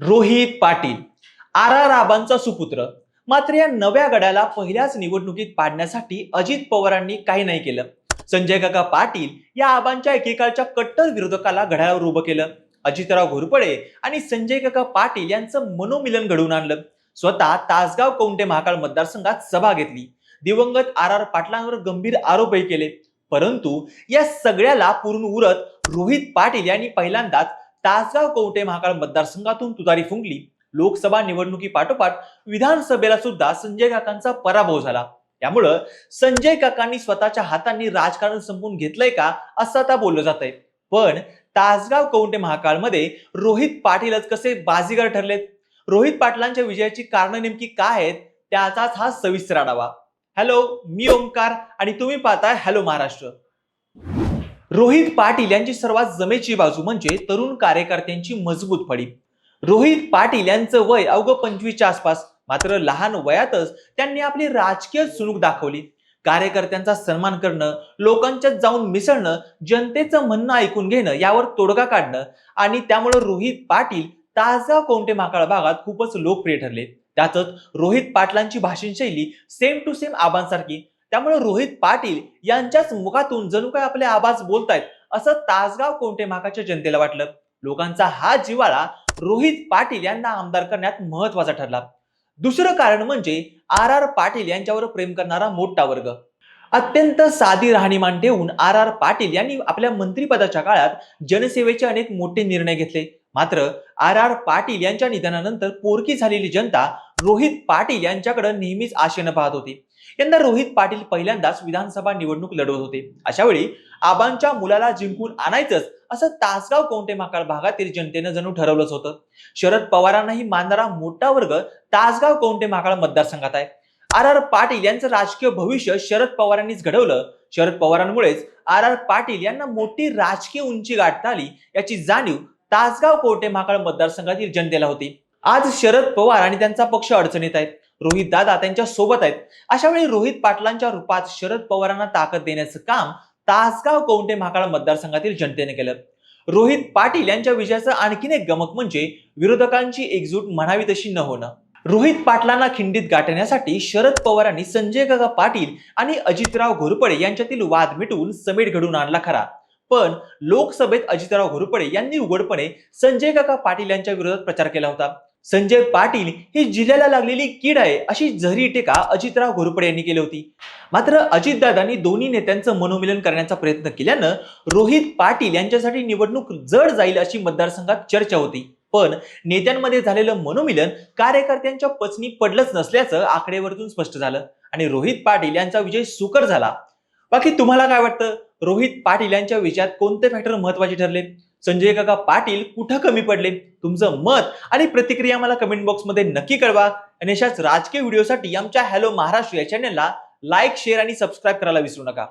Rohit Patil R R आबांचा सुपुत्र. मात्र या नव्या गड्याला पहिल्याच निवडणुकीत पाडण्यासाठी अजित पवारांनी काही नाही केलं. संजय काका पाटील या आबांच्या एकेकाळच्या कट्टर विरोधकाला घड्याळावर उभं केलं. अजितराव घोरपडे आणि संजय काका पाटील यांचं मनोमिलन घडवून आणलं. स्वतः तासगाव कौंटे महाकाळ मतदारसंघात सभा घेतली. दिवंगत आर आर पाटलांवर गंभीर आरोपही केले. परंतु या सगळ्याला पुरून उरत रोहित पाटील यांनी पहिल्यांदाच तासगाव कवठे महाकाळ मतदारसंघातून तुतारी फुंकली. लोकसभा निवडणुकी पाठोपाठ विधानसभेला सुद्धा संजय काकांचा पराभव झाला. त्यामुळं संजय काकांनी स्वतःच्या हातांनी राजकारण संपवून घेतलंय का असं आता बोललं जात आहे पण तासगाव कवठे महाकाळमध्ये रोहित पाटीलच कसे बाजीगर ठरलेत? रोहित पाटलांच्या विजयाची कारणं नेमकी काय आहेत? त्याचाच हा सविस्तर आढावा. हॅलो मी ओंकार आणि तुम्ही पाहताय हॅलो महाराष्ट्र. रोहित पाटील यांची सर्वात जमेची बाजू म्हणजे तरुण कार्यकर्त्यांची मजबूत फळी रोहित पाटील यांचं वय अवघं पंचवीसच्या आसपास मात्र लहान वयातच त्यांनी आपली राजकीय सुणूक दाखवली. कार्यकर्त्यांचा सन्मान करणं लोकांच्यात जाऊन मिसळणं जनतेचं म्हणणं ऐकून घेणं यावर तोडगा काढणं आणि त्यामुळे रोहित पाटील ताजा कोंटे माकाळ भागात खूपच लोकप्रिय ठरले. त्यातच रोहित पाटलांची भाषण शैली सेम टू सेम आबांसारखी. त्यामुळे रोहित पाटील यांच्याच मुखातून जणू काय आपले आवाज बोलतायत असं तासगाव कोणते माकाच्या जनतेला वाटलं? लोकांचा हा जिवाळा रोहित पाटील यांना आमदार करण्यात महत्त्वाचा ठरला. दुसरं कारण म्हणजे आर आर पाटील यांच्यावर प्रेम करणारा मोठा वर्ग. अत्यंत साधी राहणीमान ठेवून आर आर पाटील यांनी आपल्या मंत्रिपदाच्या काळात जनसेवेचे अनेक मोठे निर्णय घेतले. मात्र आर आर पाटील यांच्या निधनानंतर पोरकी झालेली जनता रोहित पाटील यांच्याकडे नेहमीच आशेनं पाहत होती. यंदा रोहित पाटील पहिल्यांदाच विधानसभा निवडणूक लढवत होते. अशा वेळी आबांच्या मुलाला जिंकून आणायचंच असं तासगाव कोंटे माकाळ भागातील जनतेनं जणू ठरवलंच होतं. शरद पवारांनाही मानणारा मोठा वर्ग तासगाव कोंटे माकाळ मतदारसंघात आहे. आर आर पाटील यांचं राजकीय भविष्य शरद पवारांनीच घडवलं. शरद पवारांमुळेच आर आर पाटील यांना मोठी राजकीय उंची गाठता आली. याची जाणीव तासगाव कोर्टे महाकाळ मतदारसंघातील जनतेला होती. आज शरद पवार आणि त्यांचा पक्ष अडचणीत आहेत. रोहित दादा त्यांच्यासोबत आहेत. अशा वेळी रोहित पाटलांच्या रूपात शरद पवारांना ताकद देण्याचं काम तासगाव कौंटे महाकाळ मतदारसंघातील जनतेने केलं. रोहित पाटील यांच्या विजयाचं आणखीन एक गमक म्हणजे विरोधकांची एकजूट म्हणावी तशी न होणं. रोहित पाटलांना खिंडीत गाठण्यासाठी शरद पवारांनी संजय काका पाटील आणि अजितराव घोरपडे यांच्यातील वाद मिटवून समेट घडून आणला खरा. पण लोकसभेत अजितराव घोरपडे यांनी उघडपणे संजय काका पाटील यांच्या विरोधात प्रचार केला होता. संजय पाटील ही जिल्ह्याला लागलेली कीड आहे अशी झरी टीका अजितराव घोरपडे यांनी केली होती. मात्र अजितदादांनी दोन्ही नेत्यांचं मनोमिलन करण्याचा प्रयत्न केल्यानं रोहित पाटील यांच्यासाठी निवडणूक जड जाईल अशी मतदारसंघात चर्चा होती. पण नेत्यांमध्ये झालेलं मनोमिलन कार्यकर्त्यांच्या पचनी पडलंच नसल्याचं आकडेवरतून स्पष्ट झालं आणि रोहित पाटील यांचा विजय सुकर झाला. बाकी तुम्हाला काय वाटतं? रोहित पाटील यांच्या विषयात कोणते फॅक्टर महत्त्वाचे ठरले? संजय काका पाटील कुठं कमी पडले? तुमचं मत आणि प्रतिक्रिया मला कमेंट बॉक्समध्ये नक्की कळवा. आणि अशाच राजकीय व्हिडिओसाठी आमच्या हॅलो महाराष्ट्र या चॅनलला लाईक शेअर आणि सबस्क्राईब करायला विसरू नका.